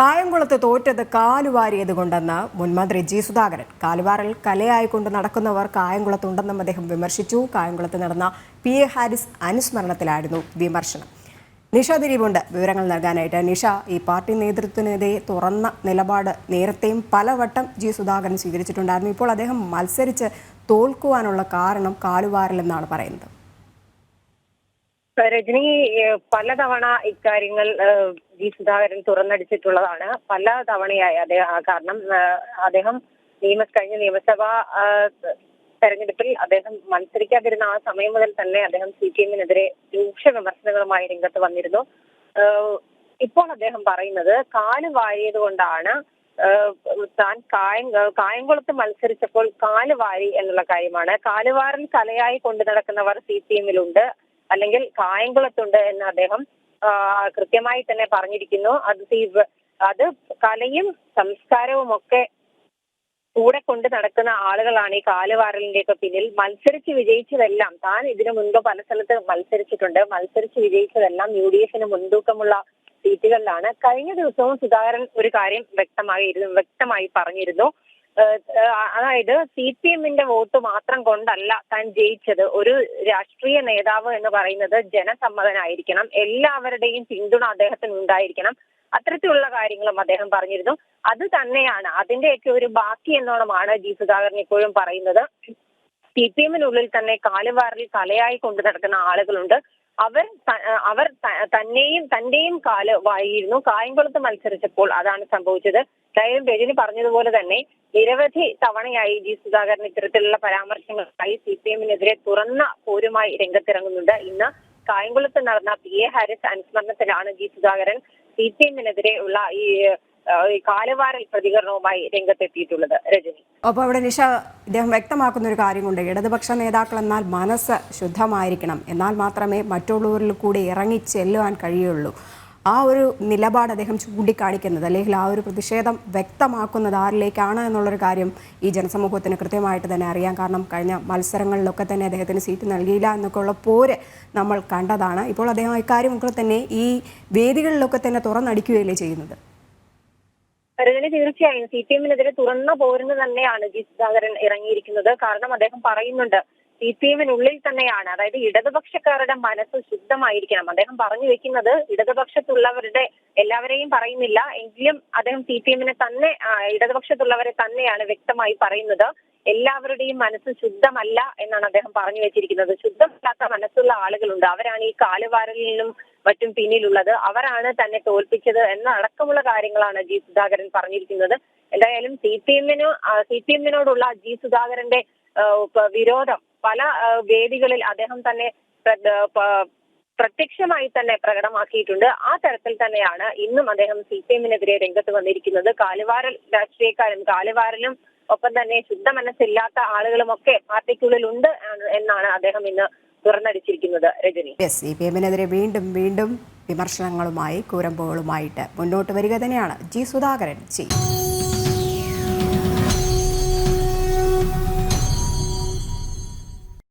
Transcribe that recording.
കായംകുളത്ത് തോറ്റത് കാലുവാരിയത് കൊണ്ടെന്ന് മുൻമന്ത്രി ജി സുധാകരൻ. കാലുവാറിൽ കലയായിക്കൊണ്ട് നടക്കുന്നവർ കായംകുളത്തുണ്ടെന്നും അദ്ദേഹം വിമർശിച്ചു. കായംകുളത്ത് നടന്ന പി എ ഹാരിസ് അനുസ്മരണത്തിലായിരുന്നു വിമർശനം. നിഷ ദിലീപുണ്ട്. വിവരങ്ങൾ നൽകാനായിട്ട് നിഷ ഈ പാർട്ടി നേതൃത്വത്തിനെതിരെ തുറന്ന നിലപാട് നേരത്തെയും പലവട്ടം ജി സുധാകരൻ സ്വീകരിച്ചിട്ടുണ്ടായിരുന്നു. ഇപ്പോൾ അദ്ദേഹം മത്സരിച്ച് തോൽക്കുവാനുള്ള കാരണം കാലുവാരലെന്നാണ് പറയുന്നത്. രജനി പലതവണ ഇക്കാര്യങ്ങൾ ജി സുധാകരൻ തുറന്നടിച്ചിട്ടുള്ളതാണ്. പല തവണയായി അദ്ദേഹം കാരണം അദ്ദേഹം നിയമ കഴിഞ്ഞ നിയമസഭാ തെരഞ്ഞെടുപ്പിൽ അദ്ദേഹം മത്സരിക്കാതിരുന്ന ആ സമയം മുതൽ തന്നെ അദ്ദേഹം സി പി എമ്മിനെതിരെ രൂക്ഷ വിമർശനങ്ങളുമായി രംഗത്ത് വന്നിരുന്നു. ഇപ്പോൾ അദ്ദേഹം പറയുന്നത് കാൽ വാരിയത് കൊണ്ടാണ് താൻ കായം കായംകുളത്ത് മത്സരിച്ചപ്പോൾ കാൽ വാരി എന്നുള്ള കാര്യമാണ്. കാലുവാരൽ കലയായി കൊണ്ടു നടക്കുന്നവർ സി പി എമ്മിലുണ്ട്. അല്ലെങ്കിൽ കായംകുളത്തുണ്ട് എന്ന് അദ്ദേഹം കൃത്യമായി തന്നെ പറഞ്ഞിരിക്കുന്നു. അത് അത് കലയും സംസ്കാരവും ഒക്കെ കൂടെ കൊണ്ട് നടക്കുന്ന ആളുകളാണ് ഈ കാലുവാരലിന്റെ ഒക്കെ പിന്നിൽ. മത്സരിച്ച് വിജയിച്ചതെല്ലാം താൻ ഇതിനു മുൻപ് പല സ്ഥലത്ത് മത്സരിച്ചിട്ടുണ്ട്. മത്സരിച്ച് വിജയിച്ചതെല്ലാം യു ഡി എഫിന് മുൻതൂക്കമുള്ള സീറ്റുകളിലാണ്. കഴിഞ്ഞ ദിവസവും സുധാകരൻ ഒരു കാര്യം വ്യക്തമായിരുന്നു വ്യക്തമായി പറഞ്ഞിരുന്നു. അതായത് സി പി എമ്മിന്റെ വോട്ട് മാത്രം കൊണ്ടല്ല താൻ ജയിച്ചത്. ഒരു രാഷ്ട്രീയ നേതാവ് എന്ന് പറയുന്നത് ജനസമ്മതനായിരിക്കണം. എല്ലാവരുടെയും പിന്തുണ അദ്ദേഹത്തിന് ഉണ്ടായിരിക്കണം. അത്തരത്തിലുള്ള കാര്യങ്ങളും അദ്ദേഹം പറഞ്ഞിരുന്നു. അത് തന്നെയാണ് അതിന്റെയൊക്കെ ഒരു ബാക്കി എന്നോണമാണ് ജി സുധാകരൻ ഇപ്പോഴും പറയുന്നത്. സി പി എമ്മിനുള്ളിൽ തന്നെ കാലുവാറിൽ കലയായി കൊണ്ടു നടക്കുന്ന ആളുകളുണ്ട്. അവർ അവർ തന്നെയും തന്റെയും കാൽ വായിരുന്നു കായംകുളത്ത് മത്സരിച്ചപ്പോൾ അതാണ് സംഭവിച്ചത്. കാര്യം രജനി പറഞ്ഞതുപോലെ തന്നെ നിരവധി തവണയായി ജി സുധാകരൻ ഇത്തരത്തിലുള്ള പരാമർശങ്ങൾക്കായി സി പി എമ്മിനെതിരെ തുറന്ന പോരുമായി രംഗത്തിറങ്ങുന്നുണ്ട്. ഇന്ന് കായംകുളത്ത് നടന്ന പി എ ഹാരിസ് അനുസ്മരണത്തിലാണ് ജി സുധാകരൻ സി പി എമ്മിനെതിരെ ഉള്ള ഈ ഈ കാലുവാരൽ പ്രതികരണവുമായി രംഗത്തെത്തിയിട്ടുള്ളത് രജനി. അപ്പോൾ ഇവിടെ നിഷ ഇദ്ദേഹം വ്യക്തമാക്കുന്ന ഒരു കാര്യം കാര്യമുണ്ട്. ഇടതുപക്ഷ നേതാക്കൾ എന്നാൽ മനസ്സ് ശുദ്ധമായിരിക്കണം. എന്നാൽ മാത്രമേ മറ്റുള്ളവരിൽ കൂടി ഇറങ്ങി ചെല്ലുവാൻ കഴിയുള്ളൂ. ആ ഒരു നിലപാട് അദ്ദേഹം ചൂണ്ടിക്കാണിക്കുന്നത് അല്ലെങ്കിൽ ആ ഒരു പ്രതിഷേധം വ്യക്തമാക്കുന്നത് ആരിലേക്കാണ് എന്നുള്ളൊരു കാര്യം ഈ ജനസമൂഹത്തിന് കൃത്യമായിട്ട് തന്നെ അറിയാം. കാരണം കഴിഞ്ഞ മത്സരങ്ങളിലൊക്കെ തന്നെ അദ്ദേഹത്തിന് സീറ്റ് നൽകിയില്ല എന്നൊക്കെ ഉള്ള പോര് നമ്മൾ കണ്ടതാണ്. ഇപ്പോൾ അദ്ദേഹം ഇക്കാര്യമൊക്കെ തന്നെ ഈ വേദികളിലൊക്കെ തന്നെ തുറന്നടിക്കുകയല്ലേ ചെയ്യുന്നത്? രജനി തീർച്ചയായും സി പി എമ്മിനെതിരെ തുറന്ന പോരുന്ന തന്നെയാണ് ജി സുധാകരൻ ഇറങ്ങിയിരിക്കുന്നത്. കാരണം അദ്ദേഹം പറയുന്നുണ്ട് സി പി എമ്മിനുള്ളിൽ തന്നെയാണ് അതായത് ഇടതുപക്ഷക്കാരുടെ മനസ്സ് ശുദ്ധമായിരിക്കണം. അദ്ദേഹം പറഞ്ഞു വെക്കുന്നത് ഇടതുപക്ഷത്തുള്ളവരുടെ എല്ലാവരെയും പറയുന്നില്ല എങ്കിലും അദ്ദേഹം സി പി എമ്മിനെ തന്നെ ഇടതുപക്ഷത്തുള്ളവരെ തന്നെയാണ് വ്യക്തമായി പറയുന്നത്. എല്ലാവരുടെയും മനസ്സ് ശുദ്ധമല്ല എന്നാണ് അദ്ദേഹം പറഞ്ഞു വെച്ചിരിക്കുന്നത്. ശുദ്ധമല്ലാത്ത മനസ്സുള്ള ആളുകളുണ്ട്. അവരാണ് ഈ കാലുവാരലിനും മറ്റും പിന്നിലുള്ളത്. അവരാണ് തന്നെ തോൽപ്പിച്ചത് എന്ന അടക്കമുള്ള കാര്യങ്ങളാണ് ജി സുധാകരൻ പറഞ്ഞിരിക്കുന്നത്. എന്തായാലും സി പി എമ്മിന് സി പി എമ്മിനോടുള്ള ജി സുധാകരന്റെ വിരോധം പല വേദികളിൽ അദ്ദേഹം തന്നെ പ്രത്യക്ഷമായി തന്നെ പ്രകടമാക്കിയിട്ടുണ്ട്. ആ തരത്തിൽ തന്നെയാണ് ഇന്നും അദ്ദേഹം സി പി എമ്മിനെതിരെ രംഗത്ത് വന്നിരിക്കുന്നത്. കാലുവാരൽ രാഷ്ട്രീയക്കാരും കാലുവാരലും ഒപ്പം തന്നെ ശുദ്ധ മനസ്സില്ലാത്ത ആളുകളുമൊക്കെ പാർട്ടിക്കുള്ളിൽ ഉണ്ട് എന്നാണ് അദ്ദേഹം ഇന്ന് തുറന്നടിച്ചിരിക്കുന്നത്. രജനി. സി പി എമ്മിനെതിരെ വീണ്ടും വീണ്ടും വിമർശനങ്ങളുമായി കൂരമ്പുകളുമായിട്ട് മുന്നോട്ട് വരിക തന്നെയാണ് ജി സുധാകരൻ ചെയ്യും